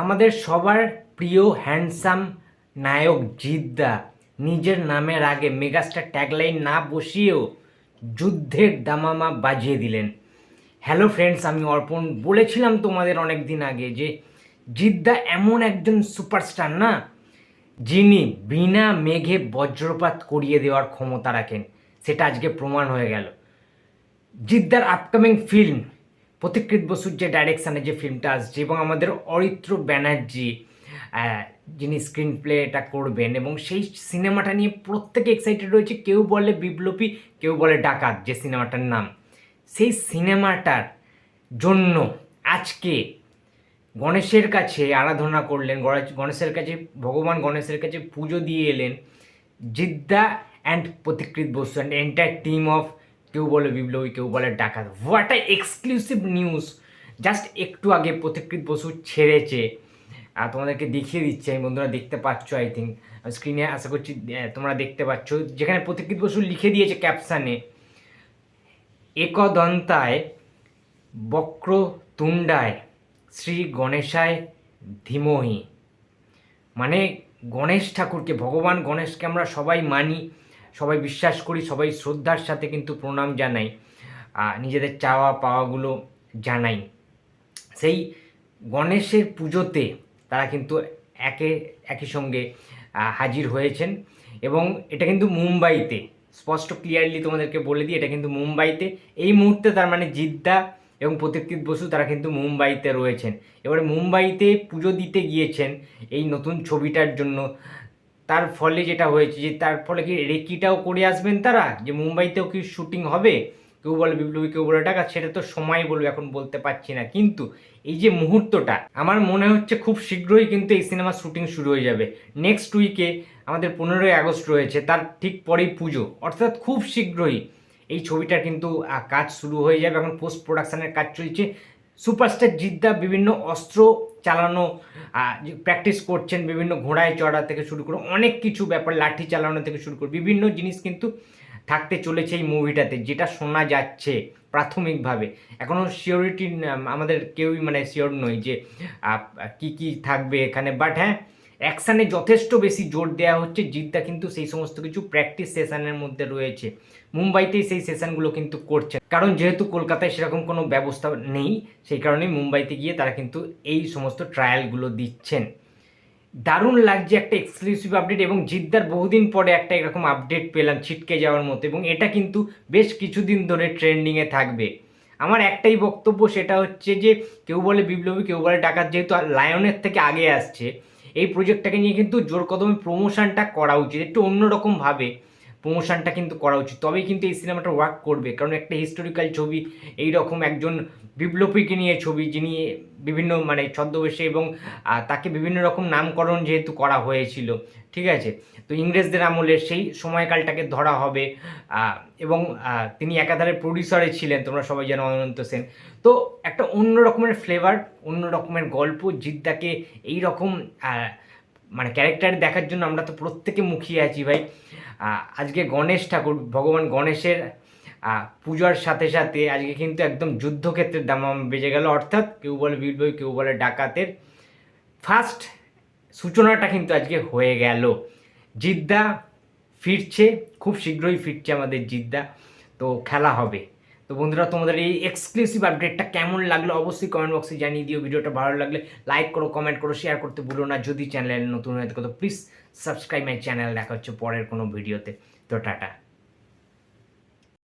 আমাদের সবার প্রিয় হ্যান্ডসাম নায়ক জিদ্দা, নিজের নামের আগে মেগাস্টার ট্যাগলাইন না বসিয়েও যুদ্ধের দামামা বাজিয়ে দিলেন। হ্যালো ফ্রেন্ডস আমি অর্পণ বলেছিলাম তোমাদের অনেক দিন আগে যে জিদ্দা এমন একজন সুপারস্টার না, যিনি বিনা মেঘে বজ্রপাত করিয়ে দেওয়ার ক্ষমতা রাখেন। সেটা আজকে প্রমাণ হয়ে গেল। জিদ্দার আপকামিং ফিল্ম প্রতিকৃত বসুর যে ডাইরেকশানে যে ফিল্মটা আসছে এবং আমাদের অরিত্র ব্যানার্জি যিনি স্ক্রিন প্লেটা করবেন এবং সেই সিনেমাটা নিয়ে প্রত্যেকে এক্সাইটেড রয়েছে। কেউ বলে বিপ্লবী, কেউ বলে ডাকাত যে সিনেমাটার নাম। সেই সিনেমাটার জন্য আজকে গণেশের কাছে আরাধনা করলেন, গণেশ- গণেশের কাছে, ভগবান গণেশের কাছে পুজো দিয়ে এলেন Jeddah and Pratikrit Basu and entire team of কেউ বলে বিপ্লবী, কেউ বলে ডাকাত। What a exclusive news just একটু আগে প্রতিকৃত বসু ছেড়েছে। আর তোমাদেরকে দেখিয়ে দিচ্ছি, আমি বন্ধুরা দেখতে পাচ্ছ আই থিঙ্ক স্ক্রিনে আশা করছি তোমরা দেখতে পাচ্ছ। যেখানে প্রতিকৃত বসু লিখে দিয়েছে ক্যাপশানে একদন্তায় বক্রতুণ্ডায় শ্রী গণেশায় ধীমহি। মানে গণেশ ঠাকুরকে, ভগবান গণেশকে আমরা সবাই মানি। সবাই বিশ্বাস করি, সবাই শ্রদ্ধার সাথে কিন্তু প্রণাম জানাই নিজেদের চাওয়া পাওয়াগুলো জানাই। সেই গণেশের পুজোতে তারা কিন্তু একে, একই সঙ্গে হাজির হয়েছেন এবং এটা কিন্তু মুম্বাইতে, স্পষ্ট ক্লিয়ারলি তোমাদেরকে বলে দিই, এটা কিন্তু মুম্বাইতে, এই মুহূর্তে তার মানে জিদ্দা এবং প্রতীকৃত বসু তারা কিন্তু মুম্বাইতে রয়েছেন। এবারে মুম্বাইতে পুজো দিতে গিয়েছেন এই নতুন ছবিটার জন্য তার ফলে যেটা হয়েছে যে তার ফলে কি রেকিটাও করে আসবেন তারা? যে মুম্বাইতেও কি শুটিং হবে? কেউ বলে বিপ্লবী, কেউ বলে টাকা সেটা তো সময় বলবে, এখন বলতে পারছি না। কিন্তু এই যে মুহূর্তটা, আমার মনে হচ্ছে খুব শীঘ্রই কিন্তু এই সিনেমার শুটিং শুরু হয়ে যাবে। নেক্সট উইকে আমাদের পনেরোই আগস্ট রয়েছে, তার ঠিক পরেই পুজো। অর্থাৎ খুব শীঘ্রই এই ছবিটার কিন্তু কাজ শুরু হয়ে যাবে। এখন পোস্ট প্রোডাকশানের কাজ চলছে। সুপারস্টার জিদ্দা বিভিন্ন অস্ত্র চালানো প্র্যাকটিস করছেন বিভিন্ন ঘোড়ায় চড়া থেকে শুরু করে অনেক কিছু ব্যাপার, লাঠি চালানো থেকে শুরু করে বিভিন্ন জিনিস কিন্তু থাকতে চলেছে এই মুভিটাতে যেটা শোনা যাচ্ছে প্রাথমিকভাবে। এখনও সিওরিটি আমাদের কেউই মানে শিওর নই যে কি কি থাকবে এখানে বাট হ্যাঁ অ্যাকশানে যথেষ্ট বেশি জোর দেওয়া হচ্ছে জিদ্দা কিন্তু সেই সমস্ত কিছু প্র্যাকটিস সেশনের মধ্যে রয়েছে। মুম্বাইতেই সেই সেশনগুলো কিন্তু করছে। কারণ যেহেতু কলকাতায় সেরকম কোনো ব্যবস্থা নেই, সেই কারণেই মুম্বাইতে গিয়ে তারা কিন্তু এই সমস্ত ট্রায়ালগুলো দিচ্ছেন। দারুণ লাগছে একটা এক্সক্লুসিভ আপডেট এবং জিদ্দার বহুদিন পরে একটা এরকম আপডেট পেলাম ছিটকে যাওয়ার মতো এবং এটা কিন্তু বেশ কিছুদিন ধরে ট্রেন্ডিংয়ে থাকবে। আমার একটাই বক্তব্য সেটা হচ্ছে যে, কেউ বলে বিপ্লবী, কেউ বলে ডাকাত, যেহেতু লায়নের থেকে আগে আসছে এই প্রজেক্টটাকে নিয়ে কিন্তু জোর কদমে প্রমোশনটা করা উচিত একটু অন্যরকমভাবে। প্রমোশনটা কিন্তু করা উচিত। তবেই কিন্তু এই সিনেমাটা ওয়ার্ক করবে। কারণ একটা হিস্টোরিক্যাল ছবি এই রকম একজন বিপ্লবীকে নিয়ে ছবি, যিনি বিভিন্ন মানে ছদ্মবেশে এবং তাকে বিভিন্ন রকম নামকরণ যেহেতু করা হয়েছিল, ঠিক আছে? তো ইংরেজদের আমলে সেই সময়কালটাকে ধরা হবে এবং তিনি একাধারে প্রডিউসারে ছিলেন, তোমরা সবাই জানো অনন্ত সেন। তো একটা অন্য রকমের ফ্লেভার অন্য রকমের গল্প, জিদ্দাকে এই রকম মানে ক্যারেক্টার দেখার জন্য আমরা তো প্রত্যেকে মুখিয়ে আছি ভাই। আজকে গণেশ ঠাকুর, ভগবান গণেশের পূজার সাথে সাথে আজকে কিন্তু একদম যুদ্ধক্ষেত্রের দাম বেজে গেল। অর্থাৎ কেউ বলে বীরবই কেউ বলে ডাকাতের। ফার্স্ট সূচনাটা কিন্তু আজকে হয়ে গেল। জিদ্দা ফিরছে, খুব শীঘ্রই ফিরছে আমাদের জিদ্দা। তো খেলা হবে। তো বন্ধুরা, তোমাদের এই এক্সক্লুসিভ আপডেটটা কেমন লাগল অবশ্যই কমেন্ট বক্সে জানিয়ে দিও। ভিডিওটা ভালো লাগলে লাইক করো কমেন্ট করো শেয়ার করতে ভুলো না। যদি চ্যানেল নতুন হয়ে থাকে, তো প্লিজ সাবস্ক্রাইব মাই চ্যানেল দেখা হচ্ছে পরের কোনো ভিডিওতে তো টাটা।